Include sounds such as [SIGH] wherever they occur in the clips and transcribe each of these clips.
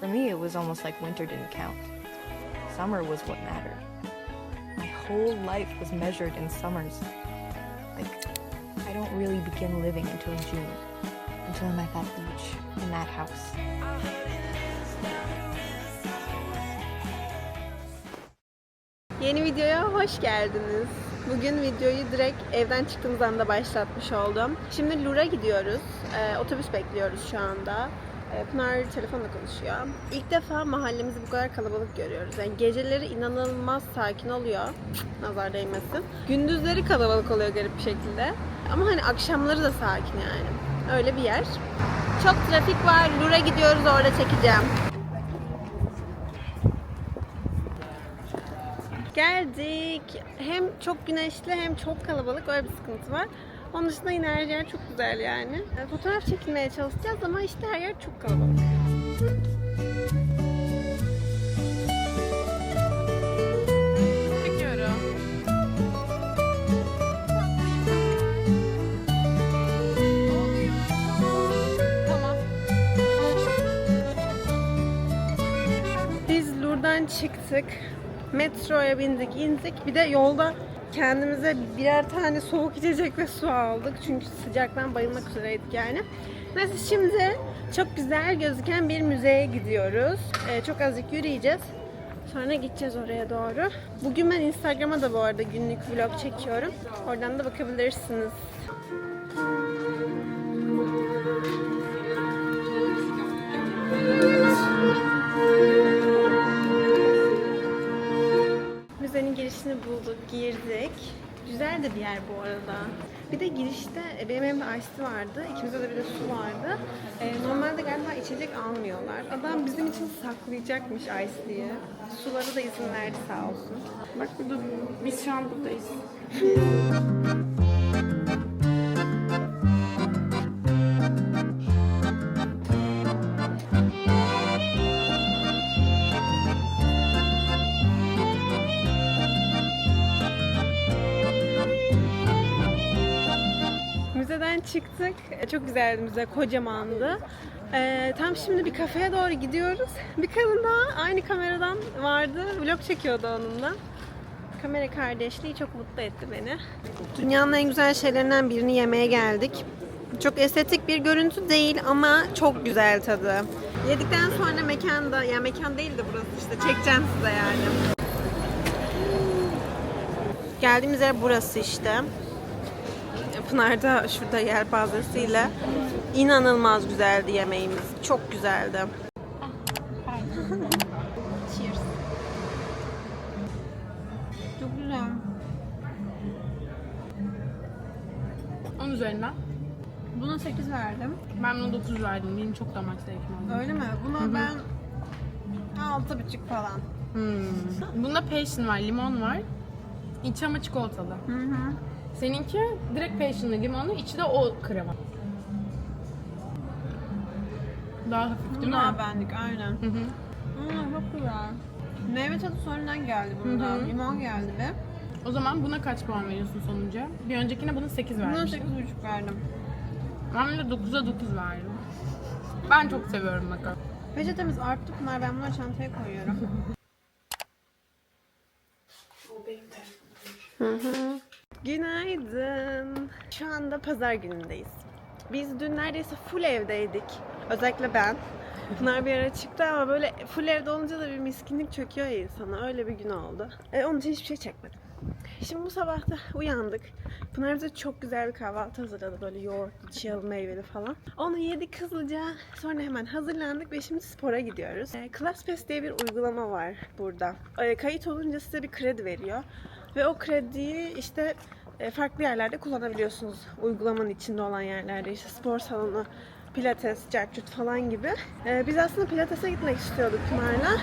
For me, it was almost like winter didn't count. Summer was what mattered. My whole life was measured in summers. Like, I don't really begin living until June, until I'm at that beach, in that house. Yeni videoya hoş geldiniz. Bugün videoyu direkt evden çıktığımız anda başlatmış oldum. Şimdi Lura gidiyoruz. Ee, otobüs bekliyoruz şu anda. Ee, Pınar telefonla konuşuyor. İlk defa mahallemizi bu kadar kalabalık görüyoruz. Yani geceleri inanılmaz sakin oluyor. Nazar değmesin. Gündüzleri kalabalık oluyor garip bir şekilde. Ama hani akşamları da sakin yani. Öyle bir yer. Çok trafik var. Lura gidiyoruz orada çekeceğim. Geldik. Hem çok güneşli hem çok kalabalık. Öyle bir sıkıntı var. Onun dışında yine her yer çok güzel yani. E, Fotoğraf çekilmeye çalışacağız ama işte her yer çok kalabalık. Biz Lur'dan çıktık. Metroya bindik, indik. Bir de yolda kendimize birer tane soğuk içecek ve su aldık. Çünkü sıcaktan bayılmak üzereydik yani. Neyse şimdi çok güzel gözüken bir müzeye gidiyoruz. Ee, çok azıcık yürüyeceğiz. Sonra gideceğiz oraya doğru. Bugün ben Instagram'a da bu arada günlük vlog çekiyorum. Oradan da bakabilirsiniz. Girişini bulduk, girdik. Güzel de bir yer bu arada. Bir de girişte e, benim elimde ice vardı. İkimizde de bir de su vardı. E, normalde galiba içecek almıyorlar. Adam bizim için saklayacakmış ice diye. Suları da izin verdi sağ olsun. Bak burada biz şu an buradayız. [LAUGHS] çıktık. E, Çok güzeldi müze, kocamandı. E, tam şimdi bir kafeye doğru gidiyoruz. Bir kadın daha aynı kameradan vardı. Vlog çekiyordu onunla. Kamera kardeşliği çok mutlu etti beni. Dünyanın en güzel şeylerinden birini yemeye geldik. Çok estetik bir görüntü değil ama çok güzel tadı. Yedikten sonra mekanda, ya mekan değil de burası işte çekeceğim size yani. Geldiğimiz yer burası işte. Pınar'da şurada yelpazesiyle inanılmaz güzeldi yemeğimiz. Çok güzeldi. Cheers. Çok güzel. 10 üzerinden. Buna 8 verdim. Ben buna 9 verdim. Benim çok damak zevkim oldu. Öyle mi? Buna ben 6,5 falan. Hmm. Bunda passion var, limon var. İçi ama çikolatalı. Hı hı. Seninki direkt passionlı limonlu, içi de o krema. Daha hafif değil mi? Buna bendik aynen. Hı hı. Hmm, çok güzel. Meyve tadı sonradan geldi bunda. Hı hı. Limon geldi ve O zaman buna kaç puan veriyorsun sonunca? Bir öncekine buna 8 buna vermiştim. 8,5 verdim. Ben de 9'a 9 verdim. Ben çok seviyorum bakalım. Peçetemiz arttı Pınar. Ben bunu çantaya koyuyorum. [LAUGHS] Hı hı. Günaydın. Şu anda pazar günündeyiz. Biz dün neredeyse full evdeydik. Özellikle ben. Pınar bir ara çıktı ama böyle full evde olunca da bir miskinlik çöküyor ya insana. Öyle bir gün oldu. E, onun için hiçbir şey çekmedim. Şimdi bu sabah da uyandık. Pınar bize çok güzel bir kahvaltı hazırladı. Böyle yoğurtlu, çiğ meyveli falan. Onu yedik hızlıca. Sonra hemen hazırlandık ve şimdi spora gidiyoruz. E, ClassPass diye bir uygulama var burada. E, kayıt olunca size bir kredi veriyor. Ve o krediyi işte farklı yerlerde kullanabiliyorsunuz. Uygulamanın içinde olan yerlerde. işte spor salonu, pilates, carcut falan gibi. E, biz aslında pilatese gitmek istiyorduk Pınar'la.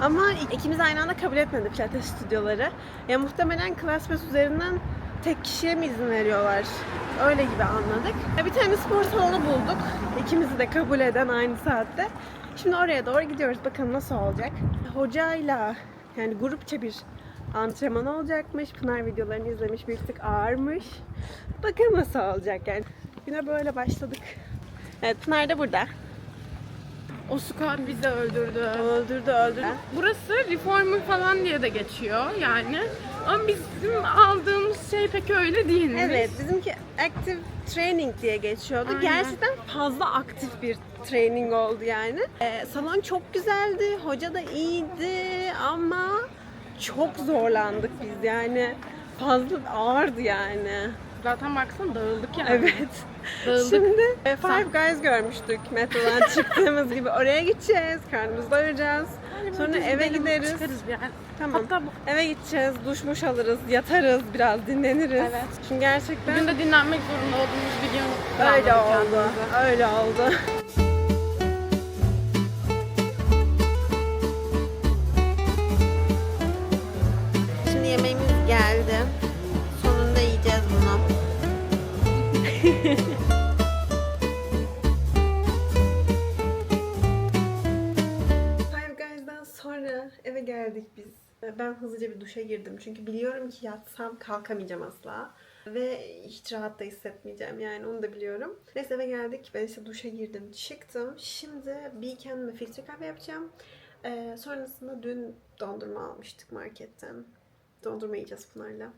Ama ikimiz aynı anda kabul etmedi pilates stüdyoları. Ya muhtemelen ClassPass üzerinden tek kişiye mi izin veriyorlar? Öyle gibi anladık. Ya bir tane spor salonu bulduk. İkimizi de kabul eden aynı saatte. Şimdi oraya doğru gidiyoruz. Bakalım nasıl olacak. Hocayla yani grupça bir antrenman olacakmış. Pınar videolarını izlemiş. Bir tık ağırmış. Bakalım nasıl olacak yani. Güne böyle başladık. Evet Pınar da burada. O squat bizi öldürdü. Öldürdü öldürdü. Burası reformer falan diye de geçiyor yani. Ama bizim aldığımız şey pek öyle değilmiş. Evet bizimki active training diye geçiyordu. Aynen. Gerçekten fazla aktif bir training oldu yani. Ee, salon çok güzeldi, hoca da iyiydi ama çok zorlandık biz yani. Fazla ağırdı yani. Zaten baksana dağıldık yani. Evet. Dağıldık. Şimdi e, Five Guys görmüştük metrodan [LAUGHS] çıktığımız gibi. Oraya gideceğiz, karnımızı doyuracağız. Sonra Biz eve gideriz. Çıkarız yani. Tamam. Hatta bu- Eve gideceğiz, duş muş alırız, yatarız, biraz dinleniriz. Evet. Çünkü gerçekten Bugün de dinlenmek zorunda olduğumuz bir gün. öyle oldu. kendimize. Öyle oldu. Ben hızlıca bir duşa girdim. Çünkü biliyorum ki yatsam kalkamayacağım asla. Ve hiç rahat da hissetmeyeceğim yani onu da biliyorum. Neyse eve geldik. Ben işte duşa girdim, çıktım. Şimdi bir kendime filtre kahve yapacağım. Ee, sonrasında dün dondurma almıştık marketten. Dondurma yiyeceğiz Pınar'la.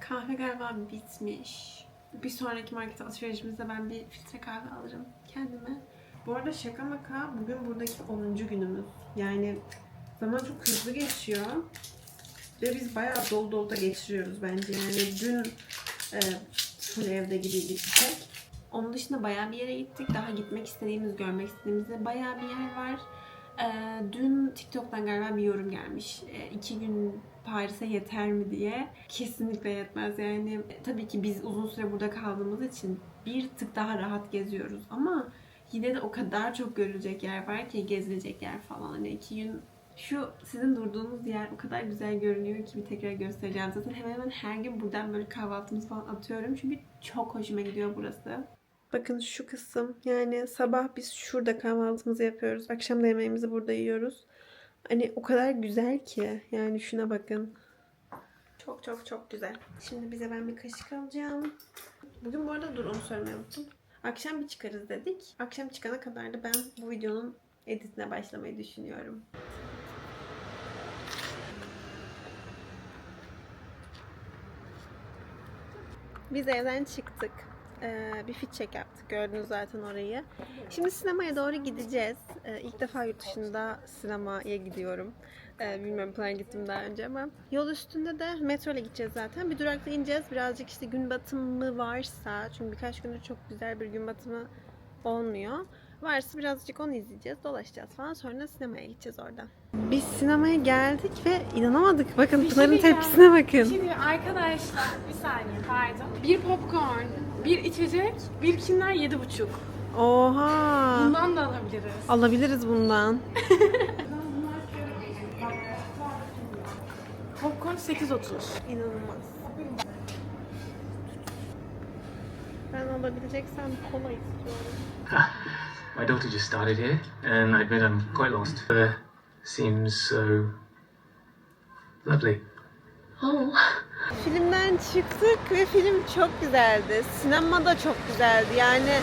Kahve galiba bitmiş. Bir sonraki market alışverişimizde ben bir filtre kahve alırım kendime. Bu arada şaka maka bugün buradaki 10. günümüz. Yani zaman çok hızlı geçiyor. Ve biz bayağı dolu dolu da geçiriyoruz bence. Yani dün e, full evde gibiydik tek. Onun dışında bayağı bir yere gittik. Daha gitmek istediğimiz, görmek istediğimiz de bayağı bir yer var. E, dün TikTok'tan galiba bir yorum gelmiş. E, iki gün Paris'e yeter mi diye. Kesinlikle yetmez yani. E, tabii ki biz uzun süre burada kaldığımız için bir tık daha rahat geziyoruz. Ama yine de o kadar çok görülecek yer var ki gezilecek yer falan. Hani iki gün şu sizin durduğunuz yer o kadar güzel görünüyor ki bir tekrar göstereceğim. Zaten hemen hemen her gün buradan böyle kahvaltımızı falan atıyorum. Çünkü çok hoşuma gidiyor burası. Bakın şu kısım yani sabah biz şurada kahvaltımızı yapıyoruz. Akşam da yemeğimizi burada yiyoruz. Hani o kadar güzel ki. Yani şuna bakın. Çok çok çok güzel. Şimdi bize ben bir kaşık alacağım. Bugün bu arada dur onu söylemeyi unuttum. Akşam bir çıkarız dedik. Akşam çıkana kadar da ben bu videonun editine başlamayı düşünüyorum. Biz evden çıktık. Ee, bir fit check yaptık. Gördünüz zaten orayı. Şimdi sinemaya doğru gideceğiz. Ee, ilk defa yurt dışında sinemaya gidiyorum. Ee, bilmiyorum plan gittim daha önce ama. Yol üstünde de metro ile gideceğiz zaten. Bir durakta ineceğiz. Birazcık işte gün batımı varsa, çünkü birkaç gündür çok güzel bir gün batımı olmuyor. Varsa birazcık onu izleyeceğiz, dolaşacağız falan. Sonra sinemaya gideceğiz oradan. Biz sinemaya geldik ve inanamadık. Bakın Bir şey Pınar'ın diyeceğim. tepkisine bakın. Şimdi arkadaşlar bir saniye pardon. Bir popcorn, bir içecek, bir kinder yedi buçuk. Oha. Bundan da alabiliriz. Alabiliriz bundan. [LAUGHS] Popcorn 8.30. İnanılmaz. Ben alabileceksem kola istiyorum. [LAUGHS] My daughter just started here, and I admit I'm quite lost. Uh, seems so lovely. Oh. Filmden çıktık ve film çok güzeldi. Sinema da çok güzeldi. Yani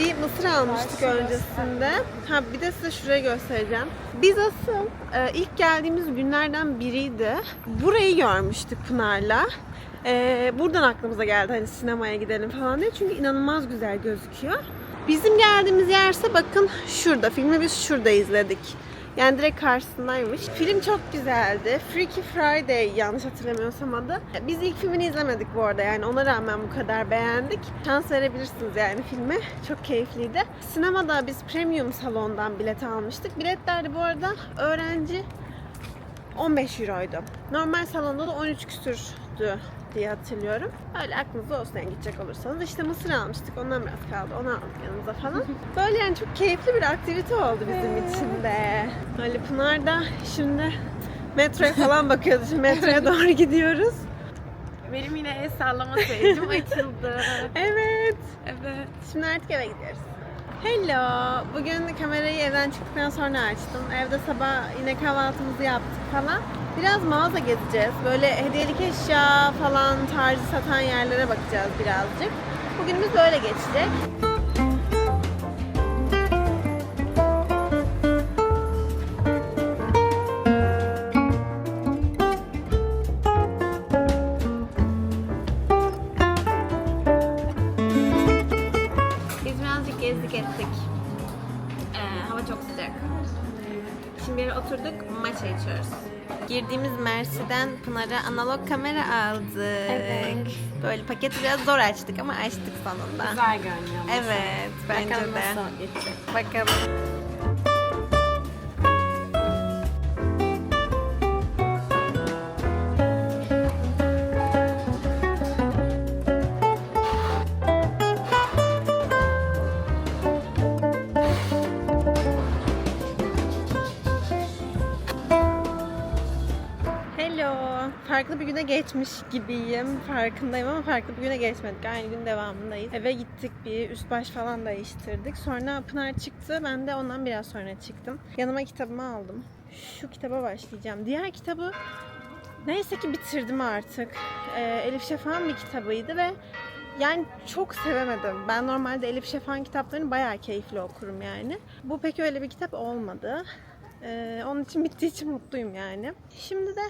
bir mısır almıştık öncesinde. Ha bir de size şurayı göstereceğim. Biz asıl e, ilk geldiğimiz günlerden biriydi. Burayı görmüştük Pınar'la. E, buradan aklımıza geldi hani sinemaya gidelim falan diye. Çünkü inanılmaz güzel gözüküyor. Bizim geldiğimiz yerse bakın şurada. Filmi biz şurada izledik. Yani direkt karşısındaymış. Film çok güzeldi. Freaky Friday yanlış hatırlamıyorsam adı. Biz ilk filmini izlemedik bu arada yani ona rağmen bu kadar beğendik. Şans verebilirsiniz yani filme. Çok keyifliydi. Sinemada biz premium salondan bilet almıştık. Biletler de bu arada öğrenci 15 euroydu. Normal salonda da 13 küsürdü diye hatırlıyorum. Öyle aklınızda olsun yani gidecek olursanız. İşte mısır almıştık. Ondan biraz kaldı. Onu aldık yanımıza falan. [LAUGHS] Böyle yani çok keyifli bir aktivite oldu bizim için de. Ali Pınar da şimdi metroya falan bakıyordu. Şimdi metroya [LAUGHS] doğru gidiyoruz. Benim yine el sallama seyircim [LAUGHS] açıldı. Evet. Evet. Şimdi artık eve gidiyoruz. Hello. Bugün kamerayı evden çıktıktan sonra açtım. Evde sabah yine kahvaltımızı yaptık falan. Biraz mağaza gezeceğiz. Böyle hediyelik eşya falan tarzı satan yerlere bakacağız birazcık. Bugünümüz böyle geçecek. Mersi'den Pınar'a analog kamera aldık. Böyle paketi biraz zor açtık ama açtık sonunda. Güzel görünüyor. Evet, bence Bakalım de. nasıl geçecek. Bakalım. Güne geçmiş gibiyim. Farkındayım ama farklı bir güne geçmedik. Aynı gün devamındayız. Eve gittik bir üst baş falan değiştirdik. Sonra Pınar çıktı. Ben de ondan biraz sonra çıktım. Yanıma kitabımı aldım. Şu kitaba başlayacağım. Diğer kitabı neyse ki bitirdim artık. Ee, Elif Şafak'ın bir kitabıydı ve yani çok sevemedim. Ben normalde Elif Şafak'ın kitaplarını bayağı keyifli okurum yani. Bu pek öyle bir kitap olmadı. Ee, onun için bittiği için mutluyum yani. Şimdi de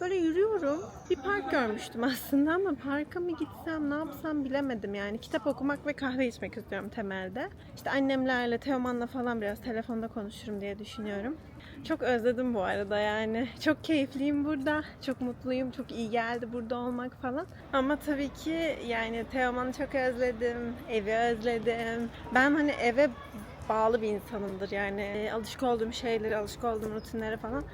böyle yürüyorum. Bir park görmüştüm aslında ama parka mı gitsem ne yapsam bilemedim yani. Kitap okumak ve kahve içmek istiyorum temelde. İşte annemlerle, Teoman'la falan biraz telefonda konuşurum diye düşünüyorum. Çok özledim bu arada yani. Çok keyifliyim burada. Çok mutluyum. Çok iyi geldi burada olmak falan. Ama tabii ki yani Teoman'ı çok özledim. Evi özledim. Ben hani eve bağlı bir insanımdır yani. Alışık olduğum şeylere, alışık olduğum rutinlere falan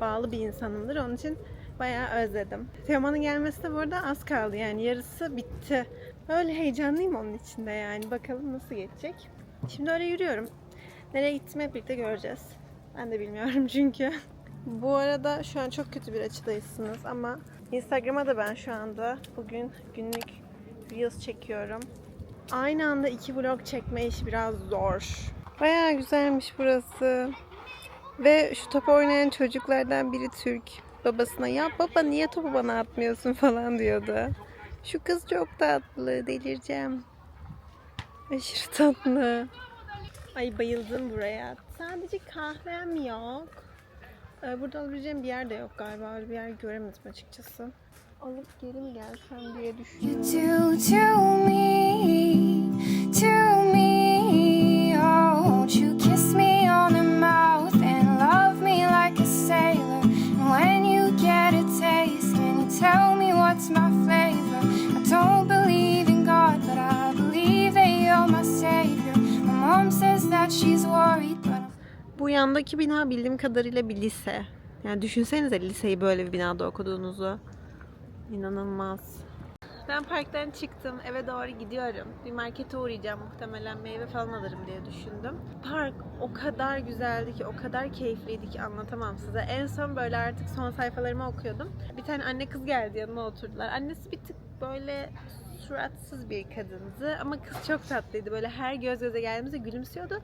bağlı bir insanımdır. Onun için bayağı özledim. Teoman'ın gelmesi de bu arada az kaldı yani yarısı bitti. Öyle heyecanlıyım onun içinde yani. Bakalım nasıl geçecek. Şimdi öyle yürüyorum. Nereye gittiğimi hep birlikte göreceğiz. Ben de bilmiyorum [LAUGHS] çünkü. Bu arada şu an çok kötü bir açıdayısınız ama Instagram'a da ben şu anda bugün günlük Reels çekiyorum. Aynı anda iki vlog çekme işi biraz zor. Bayağı güzelmiş burası. Ve şu top oynayan çocuklardan biri Türk. Babasına ya baba niye topu bana atmıyorsun [LAUGHS] falan diyordu. Şu kız çok tatlı delireceğim. Aşırı tatlı. Ay bayıldım buraya. Sadece kahvem yok. Ee, Burada alabileceğim bir yer de yok galiba. Öyle bir yer göremedim açıkçası. Alıp geri mi gelsem diye düşünüyorum. Yandaki bina bildiğim kadarıyla bir lise. Yani düşünsenize liseyi böyle bir binada okuduğunuzu. İnanılmaz. Ben parktan çıktım. Eve doğru gidiyorum. Bir markete uğrayacağım. Muhtemelen meyve falan alırım diye düşündüm. Park o kadar güzeldi ki, o kadar keyifliydi ki anlatamam size. En son böyle artık son sayfalarımı okuyordum. Bir tane anne kız geldi yanıma oturdular. Annesi bir tık böyle suratsız bir kadındı ama kız çok tatlıydı. Böyle her göz göze geldiğimizde gülümsüyordu.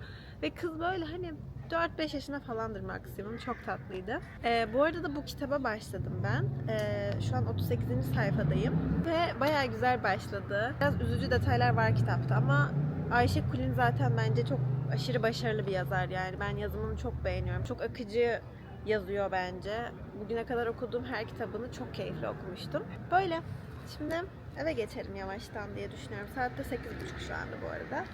Ve kız böyle hani 4-5 yaşında falandır maksimum. Çok tatlıydı. Ee, bu arada da bu kitaba başladım ben. Ee, şu an 38. sayfadayım. Ve bayağı güzel başladı. Biraz üzücü detaylar var kitapta ama Ayşe Kulin zaten bence çok aşırı başarılı bir yazar yani. Ben yazımını çok beğeniyorum. Çok akıcı yazıyor bence. Bugüne kadar okuduğum her kitabını çok keyifli okumuştum. Böyle. Şimdi eve geçerim yavaştan diye düşünüyorum. Saat de 8.30 şu anda bu arada.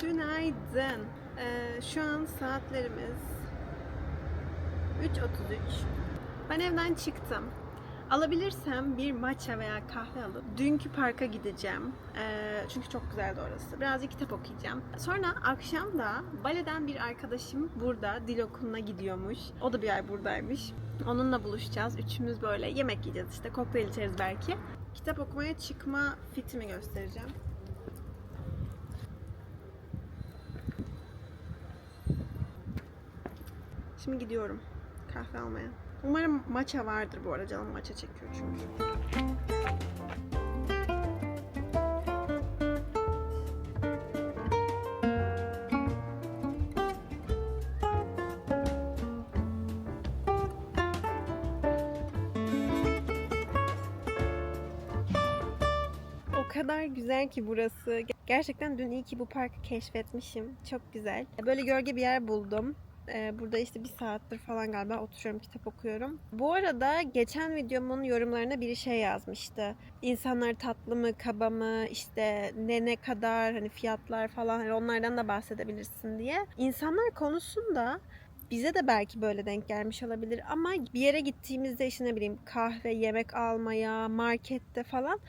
Tünaydın. Ee, şu an saatlerimiz 3.33. Ben evden çıktım. Alabilirsem bir matcha veya kahve alıp dünkü parka gideceğim. Ee, çünkü çok güzeldi orası. Birazcık kitap okuyacağım. Sonra akşam da baleden bir arkadaşım burada dil okuluna gidiyormuş. O da bir ay buradaymış. Onunla buluşacağız. Üçümüz böyle yemek yiyeceğiz işte. Kokteyl içeriz belki. Kitap okumaya çıkma fitimi göstereceğim. Şimdi gidiyorum kahve almaya. Umarım maça vardır bu arada. Canım maça çekiyor çünkü. kadar güzel ki burası. Gerçekten dün iyi ki bu parkı keşfetmişim. Çok güzel. Böyle gölge bir yer buldum. Ee, Burada işte bir saattir falan galiba oturuyorum kitap okuyorum. Bu arada geçen videomun yorumlarına biri şey yazmıştı. İnsanlar tatlı mı, kaba mı, işte ne ne kadar, hani fiyatlar falan hani onlardan da bahsedebilirsin diye. İnsanlar konusunda bize de belki böyle denk gelmiş olabilir ama bir yere gittiğimizde işte ne bileyim kahve, yemek almaya, markette falan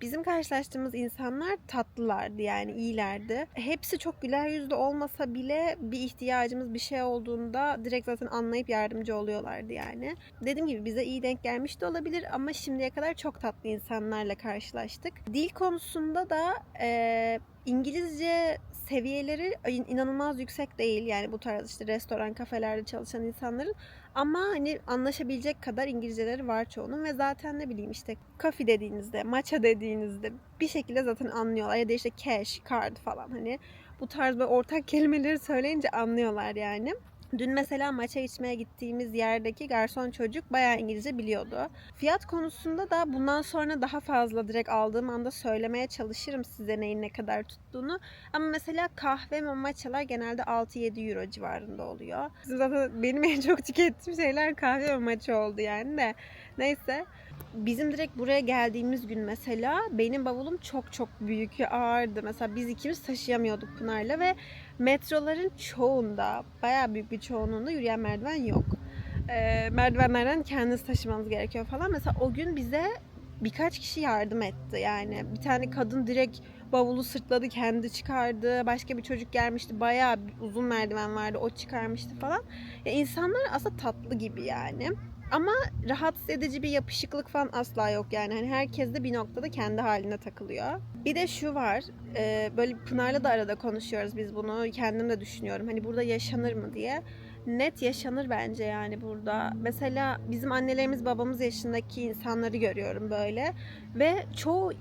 bizim karşılaştığımız insanlar tatlılardı yani iyilerdi. Hepsi çok güler yüzlü olmasa bile bir ihtiyacımız bir şey olduğunda direkt zaten anlayıp yardımcı oluyorlardı yani. Dediğim gibi bize iyi denk gelmiş de olabilir ama şimdiye kadar çok tatlı insanlarla karşılaştık. Dil konusunda da eee, İngilizce seviyeleri in- inanılmaz yüksek değil yani bu tarz işte restoran kafelerde çalışan insanların ama hani anlaşabilecek kadar İngilizceleri var çoğunun ve zaten ne bileyim işte kafe dediğinizde, matcha dediğinizde bir şekilde zaten anlıyorlar ya da işte cash, card falan hani bu tarz böyle ortak kelimeleri söyleyince anlıyorlar yani. Dün mesela maça içmeye gittiğimiz yerdeki garson çocuk bayağı İngilizce biliyordu. Fiyat konusunda da bundan sonra daha fazla direkt aldığım anda söylemeye çalışırım size neyin ne kadar tuttuğunu. Ama mesela kahve ve matchalar genelde 6-7 euro civarında oluyor. Zaten benim en çok tükettiğim şeyler kahve ve matcha oldu yani de. Neyse. Bizim direkt buraya geldiğimiz gün mesela benim bavulum çok çok büyük ağırdı. Mesela biz ikimiz taşıyamıyorduk Pınar'la ve metroların çoğunda, bayağı büyük bir çoğunluğunda yürüyen merdiven yok. Ee, merdivenlerden kendiniz taşımanız gerekiyor falan. Mesela o gün bize birkaç kişi yardım etti. Yani bir tane kadın direkt bavulu sırtladı, kendi çıkardı. Başka bir çocuk gelmişti. Bayağı uzun merdiven vardı. O çıkarmıştı falan. Ya insanlar aslında tatlı gibi yani. Ama rahatsız edici bir yapışıklık falan asla yok yani. Hani herkes de bir noktada kendi haline takılıyor. Bir de şu var. e, böyle Pınar'la da arada konuşuyoruz biz bunu. Kendim de düşünüyorum. Hani burada yaşanır mı diye. Net yaşanır bence yani burada. Mesela bizim annelerimiz babamız yaşındaki insanları görüyorum böyle. Ve çoğu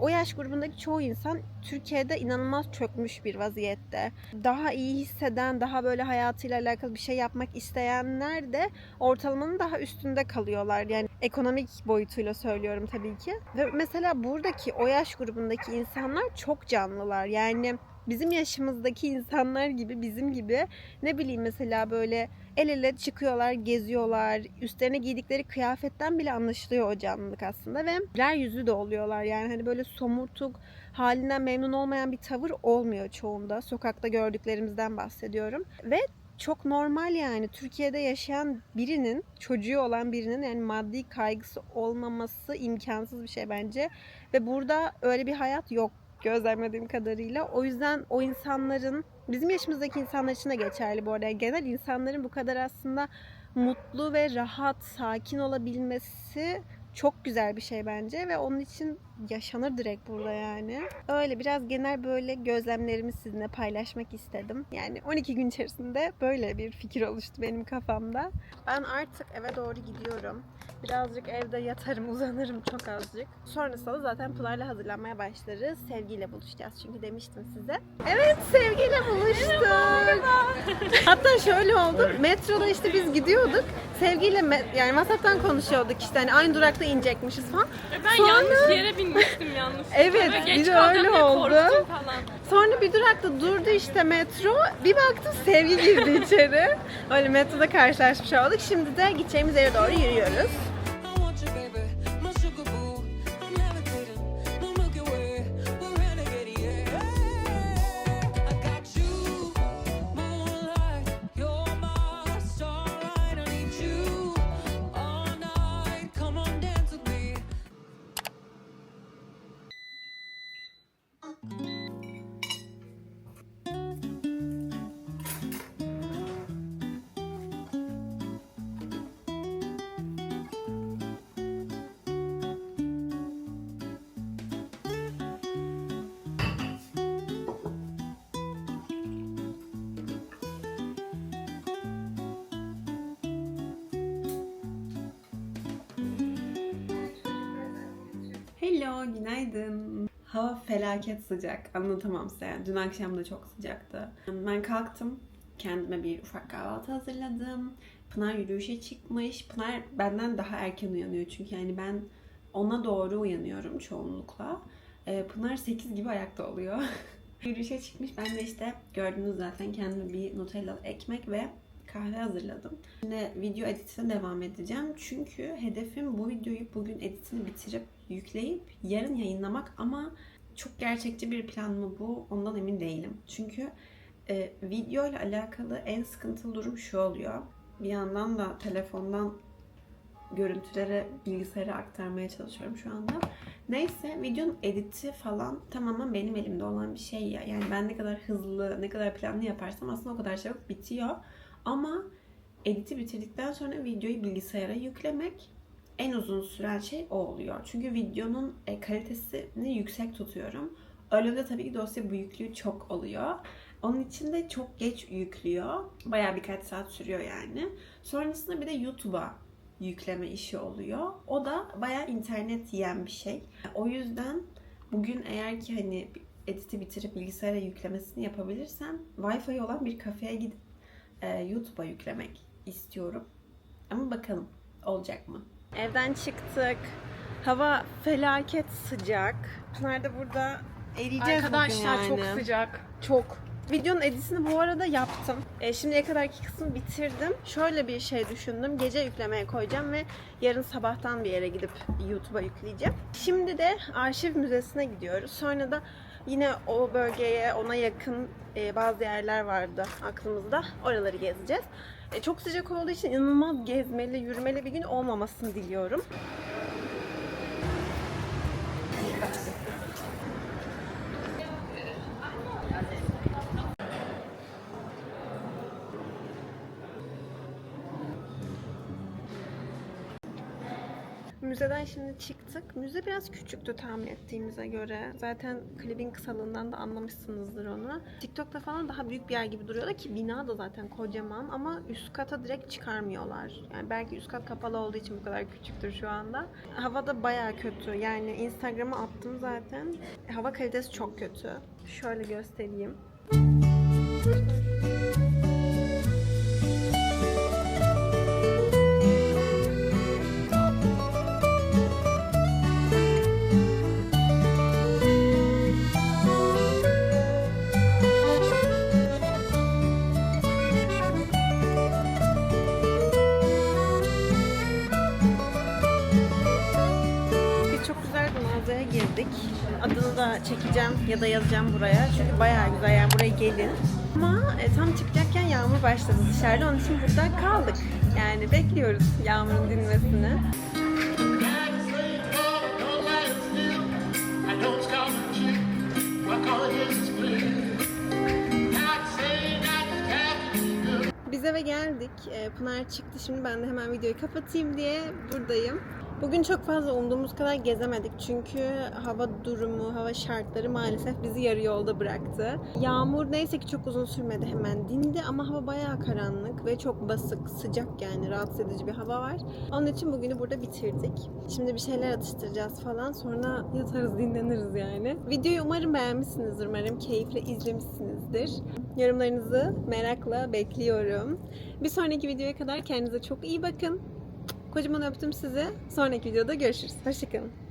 o yaş grubundaki çoğu insan Türkiye'de inanılmaz çökmüş bir vaziyette. Daha iyi hisseden, daha böyle hayatıyla alakalı bir şey yapmak isteyenler de ortalamanın daha üstünde kalıyorlar. Yani ekonomik boyutuyla söylüyorum tabii ki. Ve mesela buradaki o yaş grubundaki insanlar çok canlılar. Yani bizim yaşımızdaki insanlar gibi, bizim gibi ne bileyim mesela böyle el ele çıkıyorlar, geziyorlar. Üstlerine giydikleri kıyafetten bile anlaşılıyor o canlılık aslında ve birer yüzü de oluyorlar. Yani hani böyle somurtuk, halinden memnun olmayan bir tavır olmuyor çoğunda. Sokakta gördüklerimizden bahsediyorum. Ve çok normal yani Türkiye'de yaşayan birinin, çocuğu olan birinin yani maddi kaygısı olmaması imkansız bir şey bence. Ve burada öyle bir hayat yok gözlemlediğim kadarıyla. O yüzden o insanların, bizim yaşımızdaki insanlar için de geçerli bu arada. Genel insanların bu kadar aslında mutlu ve rahat, sakin olabilmesi çok güzel bir şey bence ve onun için yaşanır direkt burada yani. Öyle biraz genel böyle gözlemlerimi sizinle paylaşmak istedim. Yani 12 gün içerisinde böyle bir fikir oluştu benim kafamda. Ben artık eve doğru gidiyorum. Birazcık evde yatarım, [LAUGHS] uzanırım çok azıcık. Sonrasında da zaten Pınar'la hazırlanmaya başlarız. Sevgiyle buluşacağız çünkü demiştim size. Evet, sevgiyle buluştuk. Hatta şöyle oldu. Metroda işte biz gidiyorduk. Sevgiyle yani WhatsApp'tan konuşuyorduk işte hani aynı durakta inecekmişiz falan. Ben Sonra- yanlış yere binmiştim yanlış. Evet, Böyle geç bir de öyle diye oldu. korktum Falan. Sonra bir durakta durdu işte metro. Bir baktım Sevgi girdi içeri. Öyle metroda karşılaşmış olduk. Şimdi de gideceğimiz yere doğru yürüyoruz. Günaydın. Hava felaket sıcak. Anlatamam size. Dün akşam da çok sıcaktı. Ben kalktım. Kendime bir ufak kahvaltı hazırladım. Pınar yürüyüşe çıkmış. Pınar benden daha erken uyanıyor çünkü yani ben ona doğru uyanıyorum çoğunlukla. Ee, Pınar 8 gibi ayakta oluyor. [LAUGHS] Yürüyüşe çıkmış. Ben de işte gördünüz zaten kendime bir Nutella ekmek ve kahve hazırladım. Şimdi video editine devam edeceğim. Çünkü hedefim bu videoyu bugün editini bitirip yükleyip yarın yayınlamak ama çok gerçekçi bir plan mı bu ondan emin değilim. Çünkü e, video ile alakalı en sıkıntılı durum şu oluyor. Bir yandan da telefondan görüntüleri bilgisayara aktarmaya çalışıyorum şu anda. Neyse videonun editi falan tamamen benim elimde olan bir şey ya. Yani ben ne kadar hızlı, ne kadar planlı yaparsam aslında o kadar çabuk bitiyor. Ama editi bitirdikten sonra videoyu bilgisayara yüklemek en uzun süren şey o oluyor. Çünkü videonun e, kalitesini yüksek tutuyorum. Öyle de tabii ki dosya büyüklüğü çok oluyor. Onun için de çok geç yüklüyor. Bayağı birkaç saat sürüyor yani. Sonrasında bir de YouTube'a yükleme işi oluyor. O da bayağı internet yiyen bir şey. O yüzden bugün eğer ki hani editi bitirip bilgisayara yüklemesini yapabilirsem Wi-Fi olan bir kafeye gidip e, YouTube'a yüklemek istiyorum. Ama bakalım olacak mı? Evden çıktık. Hava felaket sıcak. Pınar da burada eriyeceğiz Arkadaşlar bugün çok yani. sıcak. Çok. Videonun editini bu arada yaptım. E, şimdiye kadarki kısmı bitirdim. Şöyle bir şey düşündüm. Gece yüklemeye koyacağım ve yarın sabahtan bir yere gidip YouTube'a yükleyeceğim. Şimdi de arşiv müzesine gidiyoruz. Sonra da yine o bölgeye, ona yakın e, bazı yerler vardı aklımızda. Oraları gezeceğiz. E, çok sıcak olduğu için inanılmaz gezmeli, yürümeli bir gün olmamasını diliyorum. Müzeden şimdi çıktık. Müze biraz küçüktü tahmin ettiğimize göre. Zaten klibin kısalığından da anlamışsınızdır onu. TikTok'ta falan daha büyük bir yer gibi duruyordu ki bina da zaten kocaman ama üst kata direkt çıkarmıyorlar. Yani belki üst kat kapalı olduğu için bu kadar küçüktür şu anda. Hava da baya kötü. Yani Instagram'a attım zaten. Hava kalitesi çok kötü. Şöyle göstereyim. Da çekeceğim ya da yazacağım buraya. Çünkü bayağı güzel yani buraya gelin. Ama e, tam çıkacakken yağmur başladı dışarıda. Onun için burada kaldık. Yani bekliyoruz yağmurun dinmesini. Biz eve geldik. Ee, Pınar çıktı. Şimdi ben de hemen videoyu kapatayım diye buradayım. Bugün çok fazla umduğumuz kadar gezemedik. Çünkü hava durumu, hava şartları maalesef bizi yarı yolda bıraktı. Yağmur neyse ki çok uzun sürmedi hemen dindi ama hava bayağı karanlık ve çok basık, sıcak yani rahatsız edici bir hava var. Onun için bugünü burada bitirdik. Şimdi bir şeyler atıştıracağız falan. Sonra yatarız, dinleniriz yani. Videoyu umarım beğenmişsinizdir. Umarım keyifle izlemişsinizdir. Yorumlarınızı merakla bekliyorum. Bir sonraki videoya kadar kendinize çok iyi bakın. Kocaman öptüm sizi. Sonraki videoda görüşürüz. Hoşçakalın.